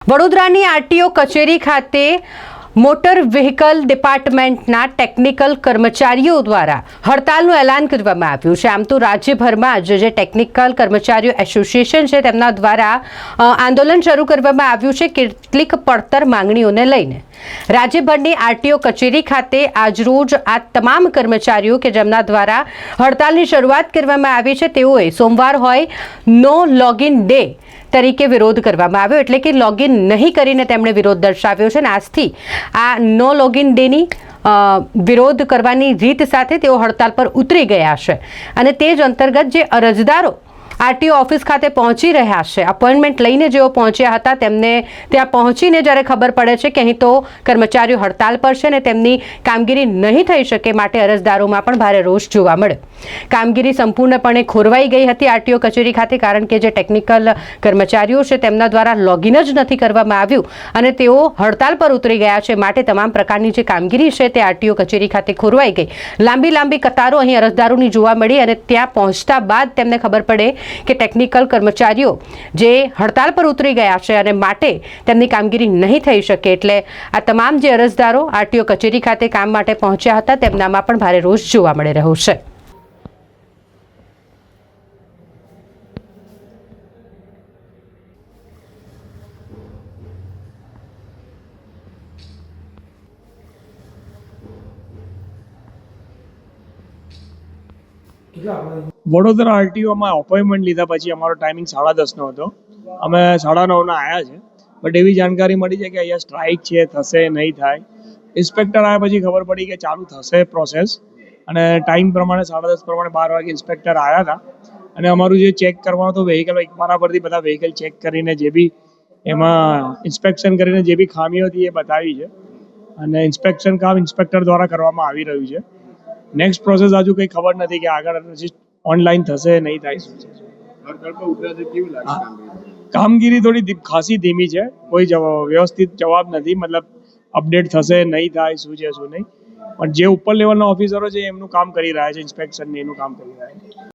વડોદરાની આરટીઓ કચેરી ખાતે મોટર વ્હીકલ ડિપાર્ટમેન્ટના ટેકનિકલ કર્મચારીઓ દ્વારા હડતાલનું એલાન કરવામાં આવ્યું છે. આમ તો રાજ્યભરમાં આજે જે ટેકનિકલ કર્મચારીઓ એસોસિએશન છે તેમના દ્વારા આંદોલન શરૂ કરવામાં આવ્યું છે. કેટલીક પડતર માંગણીઓને લઈને રાજ્યભરની આરટીઓ કચેરી ખાતે આજરોજ આ તમામ કર્મચારીઓ કે જેમના દ્વારા હડતાલની શરૂઆત કરવામાં આવી છે તેઓએ સોમવાર હોય નો લોગિન ડે તરીકે વિરોધ કરવામાં આવ્યો એટલે કે લોગિન નહીં કરીને તેમણે વિરોધ દર્શાવ્યો છે અને આજથી આ નો લોગિન ડેની વિરોધ કરવાની રીત સાથે તેઓ હડતાલ પર ઉતરી ગયા છે. અને તે જ અંતર્ગત જે અરજદારો આરટીઓ ઓફિસ ખાતે પહોંચી રહ્યા છે. અપોઇન્ટમેન્ટ લઈને જેઓ પહોંચ્યા હતા, તેમને ત્યાં પહોંચીને જ્યારે ખબર પડે છે કે અહીં તો કર્મચારીઓ હડતાલ પર છે અને તેમની કામગીરી નહીં થઈ શકે માટે અરજદારોમાં પણ ભારે રોષ જોવા મળ્યો. કામગીરી સંપૂર્ણપણે ખોરવાઈ ગઈ હતી આરટીઓ કચેરી ખાતે, કારણ કે જે ટેકનિકલ કર્મચારીઓ છે તેમના દ્વારા લોગિન જ નથી કરવામાં આવ્યું અને તેઓ હડતાલ પર ઉતરી ગયા છે માટે તમામ પ્રકારની જે કામગીરી છે તે આરટીઓ કચેરી ખાતે ખોરવાઈ ગઈ. લાંબી લાંબી કતારો અહીં અરજદારોની જોવા મળી અને ત્યાં પહોંચતા બાદ તેમને ખબર પડે કે ટેકનિકલ કર્મચારીઓ જે હડતાલ પર ઉતરી ગયા છે અને માટે તેમની કામગીરી નહીં થઈ શકે એટલે આ તમામ જે અરજદારો આરટીઓ કચેરી ખાતે કામ માટે પહોંચ્યા હતા તેમનામાં પણ ભારે રોષ જોવા મળી રહ્યો છે. વડોદરા આરટીઓમાં અપોઇન્ટમેન્ટ લીધા પછી અમારો ટાઈમિંગ સાડા દસનો હતો. અમે સાડા નવના આવ્યા છે. બટ એવી જાણકારી મળી છે કે અહીંયા સ્ટ્રાઇક છે, થશે, નહીં થાય. ઇન્સ્પેક્ટર આવ્યા પછી ખબર પડી કે ચાલુ થશે પ્રોસેસ અને ટાઈમ પ્રમાણે સાડા દસ પ્રમાણે બાર વાગે ઇન્સ્પેક્ટર આવ્યા હતા. અને અમારું જે ચેક કરવાનું હતું વેહિકલ મારા પરથી બધા વેહિકલ ચેક કરીને જે બી એમાં ઇન્સ્પેક્શન કરીને જે બી ખામીઓ હતી એ બતાવી છે. અને ઇન્સ્પેક્શન કામ ઇન્સ્પેક્ટર દ્વારા કરવામાં આવી રહ્યું છે. નેક્સ્ટ પ્રોસેસ હજુ કંઈ ખબર નથી કે આગળ ઓનલાઈન થશે નહીં થાય. શું કામગીરી? થોડી ખાસી ધીમી છે. કોઈ જવાબ વ્યવસ્થિત જવાબ નથી. મતલબ અપડેટ થશે નહીં થાય શું છે શું નહીં. પણ જે ઉપર લેવલના ઓફિસરો છે એમનું કામ કરી રહ્યા છે ઇન્સ્પેક્શન એનું કામ કરી રહ્યા છે.